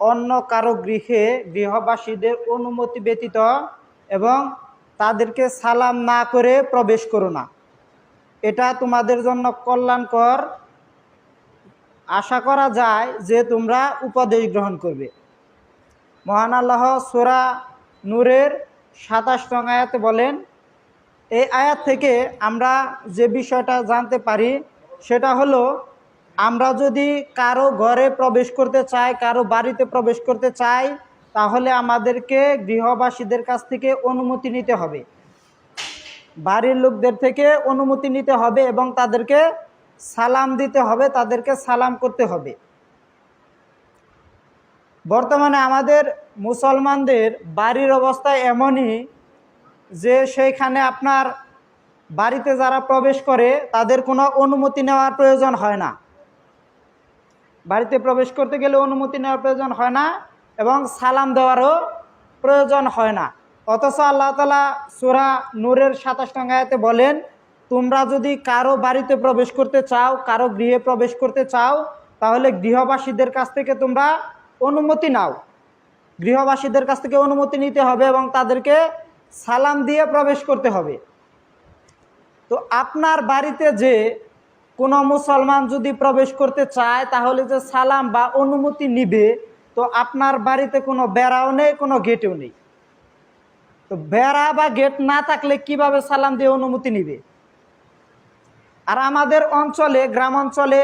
অন্য কারও গৃহে গৃহবাসীদের অনুমতি ব্যতীত এবং তাদেরকে সালাম না করে প্রবেশ করো না। এটা তোমাদের জন্য কল্যাণকর। আশা করা যায় যে তোমরা উপদেশ গ্রহণ করবে। মহান আল্লাহ সোরা নূরের সাতাশ নং আয়াতে বলেন, এই আয়াত থেকে আমরা যে বিষয়টা জানতে পারি, সেটা হলো আমরা যদি কারও ঘরে প্রবেশ করতে চাই, কারও বাড়িতে প্রবেশ করতে চাই, তাহলে আমাদেরকে গৃহবাসীদের কাছ থেকে অনুমতি নিতে হবে। বাড়ির লোকদের থেকে অনুমতি নিতে হবে এবং তাদেরকে সালাম দিতে হবে, তাদেরকে সালাম করতে হবে। বর্তমানে আমাদের মুসলমানদের বাড়ির অবস্থা এমনই যে সেইখানে আপনার বাড়িতে যারা প্রবেশ করে, তাদের কোনো অনুমতি নেওয়ার প্রয়োজন হয় না। বাড়িতে প্রবেশ করতে গেলে অনুমতি নেওয়ার প্রয়োজন হয় না এবং সালাম দেওয়ারও প্রয়োজন হয় না। অথচ আল্লাহ তালা সুরা নূরের সাতাশ টাঙ্গায়াতে বলেন, তোমরা যদি কারও বাড়িতে প্রবেশ করতে চাও, কারও গৃহে প্রবেশ করতে চাও, তাহলে গৃহবাসীদের কাছ থেকে তোমরা অনুমতি নাও। গৃহবাসীদের কাছ থেকে অনুমতি নিতে হবে এবং তাদেরকে সালাম দিয়ে প্রবেশ করতে হবে। তো আপনার বাড়িতে যে কোনো মুসলমান যদি প্রবেশ করতে চায়, তাহলে যে সালাম বা অনুমতি নিবে, তো আপনার বাড়িতে কোনো বেড়াও নেই, কোনো গেটেও নেই। তো বেড়া বা গেট না থাকলে কীভাবে সালাম দিয়ে অনুমতি নিবে? আর আমাদের অঞ্চলে গ্রাম অঞ্চলে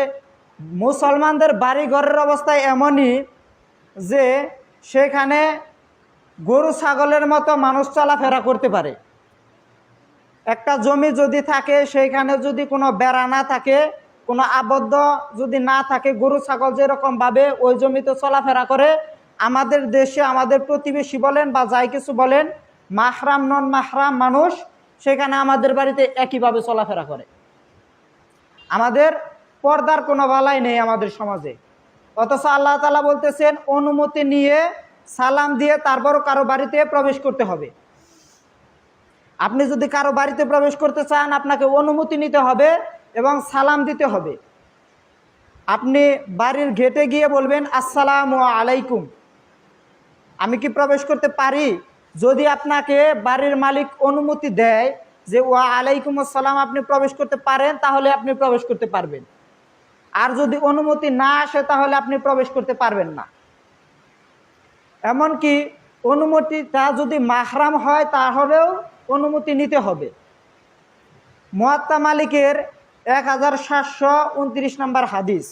মুসলমানদের বাড়ি ঘরের অবস্থা এমনই যে সেখানে গরু, ছাগলের মতো মানুষ চলাফেরা করতে পারে। একটা জমি যদি থাকে, সেইখানে যদি কোনো বেড়া না থাকে, কোনো আবদ্ধ যদি না থাকে, গরু, ছাগল যেরকমভাবে ওই জমিতে চলাফেরা করে, আমাদের দেশে আমাদের প্রতিবেশী বলেন বা যাই কিছু বলেন, মাহরাম নন মাহরাম মানুষ, সেখানে আমাদের বাড়িতে একইভাবে চলাফেরা করে। আমাদের পর্দার কোনো বালাই নেই আমাদের সমাজে। অথচ আল্লাহ তালা বলতেছেন, অনুমতি নিয়ে সালাম দিয়ে তারপরও কারও বাড়িতে প্রবেশ করতে হবে। আপনি যদি কারও বাড়িতে প্রবেশ করতে চান, আপনাকে অনুমতি নিতে হবে এবং সালাম দিতে হবে। আপনি বাড়ির ঘেটে গিয়ে বলবেন, আসসালাম আলাইকুম। আমি কি প্রবেশ করতে পারি? যদি আপনাকে বাড়ির মালিক অনুমতি দেয় যে, ওয়া আলাইকুম আসসালাম, আপনি প্রবেশ করতে পারেন, তাহলে আপনি প্রবেশ করতে পারবেন। আর যদি অনুমতি না আসে, তাহলে আপনি প্রবেশ করতে পারবেন না। এমনকি অনুমতিটা যদি মাহরাম হয়, তাহলেও অনুমতি নিতে হবে। মোয়াত্তা মালিকের এক হাজার সাতশো উনত্রিশ নম্বর হাদিস।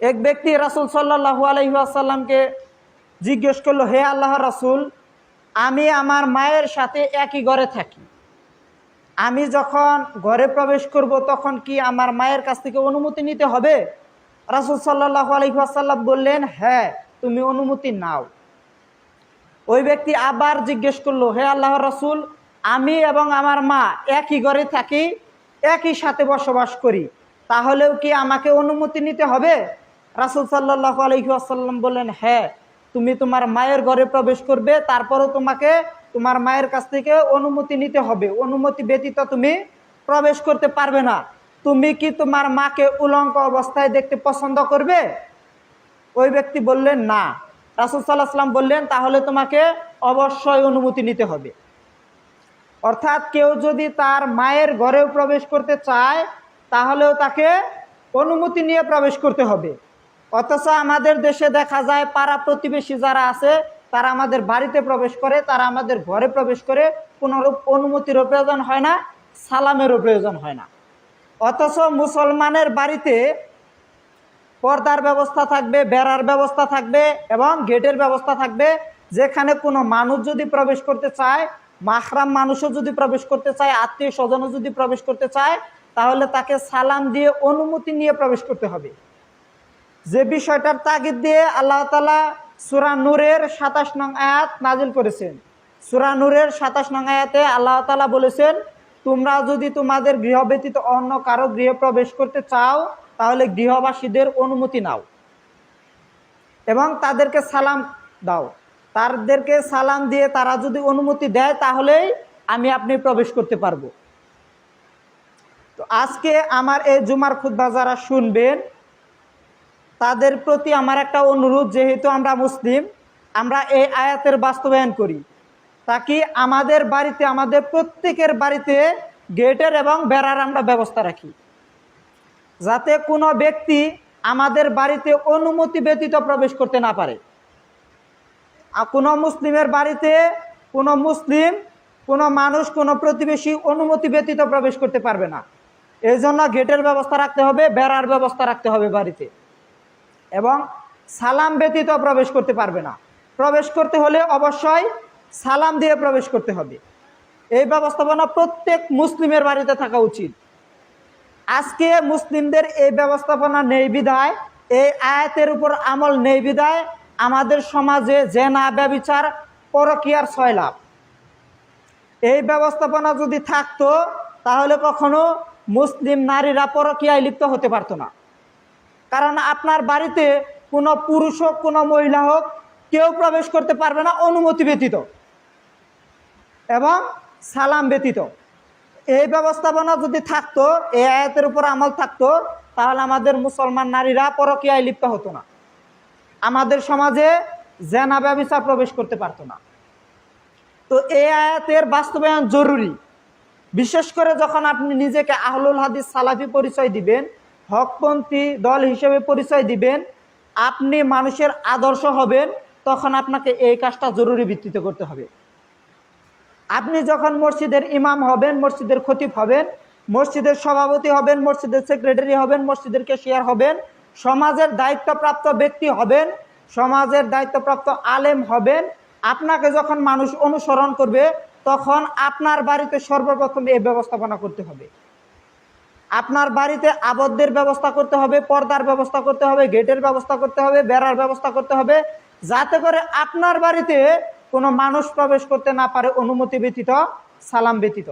এক ব্যক্তি রাসুল সাল্লাহু আলহিহাসাল্লামকে জিজ্ঞেস করল, হে আল্লাহ রাসুল, আমি আমার মায়ের সাথে একই ঘরে থাকি। আমি যখন ঘরে প্রবেশ করব, তখন কি আমার মায়ের কাছ থেকে অনুমতি নিতে হবে? রাসুল সাল্লাহ আলহিহাসাল্লাম বললেন হ্যাঁ তুমি অনুমতি নাও। ওই ব্যক্তি আবার জিজ্ঞেস করল, হে আল্লাহ রসুল, আমি এবং আমার মা একই ঘরে থাকি, একই সাথে বসবাস করি, তাহলেও কি আমাকে অনুমতি নিতে হবে? রাসুল সাল্লাহ আলহিহাসাল্লাম বললেন হ্যাঁ তুমি তোমার মায়ের ঘরে প্রবেশ করবে, তারপরও তোমাকে তোমার মায়ের কাছ থেকে অনুমতি নিতে হবে। অনুমতি ব্যতীত তুমি প্রবেশ করতে পারবে না। তুমি কি তোমার মাকে উলঙ্ক অবস্থায় দেখতে পছন্দ করবে? ওই ব্যক্তি বললেন, না। রাসুল সাল্লাহ সাল্লাম বললেন, তাহলে তোমাকে অবশ্যই অনুমতি নিতে হবে। অর্থাৎ কেউ যদি তার মায়ের ঘরেও প্রবেশ করতে চায়, তাহলেও তাকে অনুমতি নিয়ে প্রবেশ করতে হবে। অথচ আমাদের দেশে দেখা যায়, পাড়া প্রতিবেশী যারা আছে, তারা আমাদের বাড়িতে প্রবেশ করে, তারা আমাদের ঘরে প্রবেশ করে কোনোরূপ অনুমতিরও প্রয়োজন হয় না, সালামেরও প্রয়োজন হয় না। অথচ মুসলমানের বাড়িতে পর্দার ব্যবস্থা থাকবে, বেড়ার ব্যবস্থা থাকবে এবং গেটের ব্যবস্থা থাকবে। যেখানে কোনো মানুষ যদি প্রবেশ করতে চায় মাখরাম মানুষও যদি প্রবেশ করতে চায়, আত্মীয় স্বজনও যদি প্রবেশ করতে চায়, তাহলে তাকে সালাম দিয়ে অনুমতি নিয়ে প্রবেশ করতে হবে। যে বিষয়টার তাগিদ দিয়ে আল্লাহ তালা সুরা নূরের সাতাশ নং আয়াত নাজিল করেছেন। সুরানুরের সাতাশ নঙ্গায়াতে আল্লাহ তালা বলেছেন, তোমরা যদি তোমাদের গৃহ ব্যতীত অন্য কারও গৃহে প্রবেশ করতে চাও তাহলে গৃহবাসীদের অনুমতি নাও এবং তাদেরকে সালাম দাও। তাদেরকে সালাম দিয়ে তারা যদি অনুমতি দেয়, তাহলেই আমি আপনি প্রবেশ করতে পারব। তো আজকে আমার এই জুমার খুদ্া যারা শুনবেন, তাদের প্রতি আমার একটা অনুরোধ, যেহেতু আমরা মুসলিম, আমরা এই আয়াতের বাস্তবায়ন করি, তাকি আমাদের বাড়িতে, আমাদের প্রত্যেকের বাড়িতে গেটের এবং বেড়ার আমরা ব্যবস্থা রাখি। যাতে কোনো ব্যক্তি আমাদের বাড়িতে অনুমতি ব্যতীত প্রবেশ করতে না পারে। কোনো মুসলিমের বাড়িতে কোনো মুসলিম, কোনো মানুষ, কোনো প্রতিবেশী অনুমতি ব্যতীত প্রবেশ করতে পারবে না। এই জন্য গেটের ব্যবস্থা রাখতে হবে, বেড়ার ব্যবস্থা রাখতে হবে বাড়িতে। এবং সালাম ব্যতীত প্রবেশ করতে পারবে না। প্রবেশ করতে হলে অবশ্যই সালাম দিয়ে প্রবেশ করতে হবে। এই ব্যবস্থাপনা প্রত্যেক মুসলিমের বাড়িতে থাকা উচিত। আজকে মুসলিমদের এই ব্যবস্থাপনা নেই বিধায় এই আয়াতের উপর আমল নেই বিধায় আমাদের সমাজে জেনা, ব্যবিচার, পরকিয়ার ছয়লাভ। এই ব্যবস্থাপনা যদি থাকতো, তাহলে কখনো মুসলিম নারীরা পরকিয়ায় লিপ্ত হতে পারতো না। কারণ আপনার বাড়িতে কোনো পুরুষ হোক, কোনো মহিলা হোক, কেউ প্রবেশ করতে পারবে না, অনুমতি ব্যতীত এবং সালাম ব্যতীত। এই ব্যবস্থাপনা যদি থাকতো, এই আয়াতের উপর আমল থাকতো, তাহলে আমাদের মুসলমান নারীরা পরকীয়ায় লিপ্ত হতো না। আমাদের সমাজে জেনা ব্যবসা প্রবেশ করতে পারতো না। তো এই আয়াতের বাস্তবায়ন জরুরি। বিশেষ করে যখন আপনি নিজেকে আহলুল হাদিস সালাফি পরিচয় দিবেন, হকপন্থী দল হিসেবে পরিচয় দিবেন, আপনি মানুষের আদর্শ হবেন, তখন আপনাকে এই কাজটা জরুরি ভিত্তিতে করতে হবে। আপনি যখন মসজিদের ইমাম হবেন, মসজিদের খতিব হবেন, মসজিদের সভাপতি হবেন, মসজিদের সেক্রেটারি হবেন, মসজিদের কেশিয়ার হবেন, সমাজের দায়িত্বপ্রাপ্ত ব্যক্তি হবেন, সমাজের দায়িত্বপ্রাপ্ত আলেম হবেন, আপনাকে যখন মানুষ অনুসরণ করবে, তখন আপনার বাড়িতে সর্বপ্রথম এই ব্যবস্থাপনা করতে হবে। আপনার বাড়িতে আবদ্ধের ব্যবস্থা করতে হবে, পর্দার ব্যবস্থা করতে হবে, গেটের ব্যবস্থা করতে হবে, বেড়ার ব্যবস্থা করতে হবে, যাতে করে আপনার বাড়িতে কোনো মানুষ প্রবেশ করতে না পারে অনুমতি ব্যতীত সালাম ব্যতীত।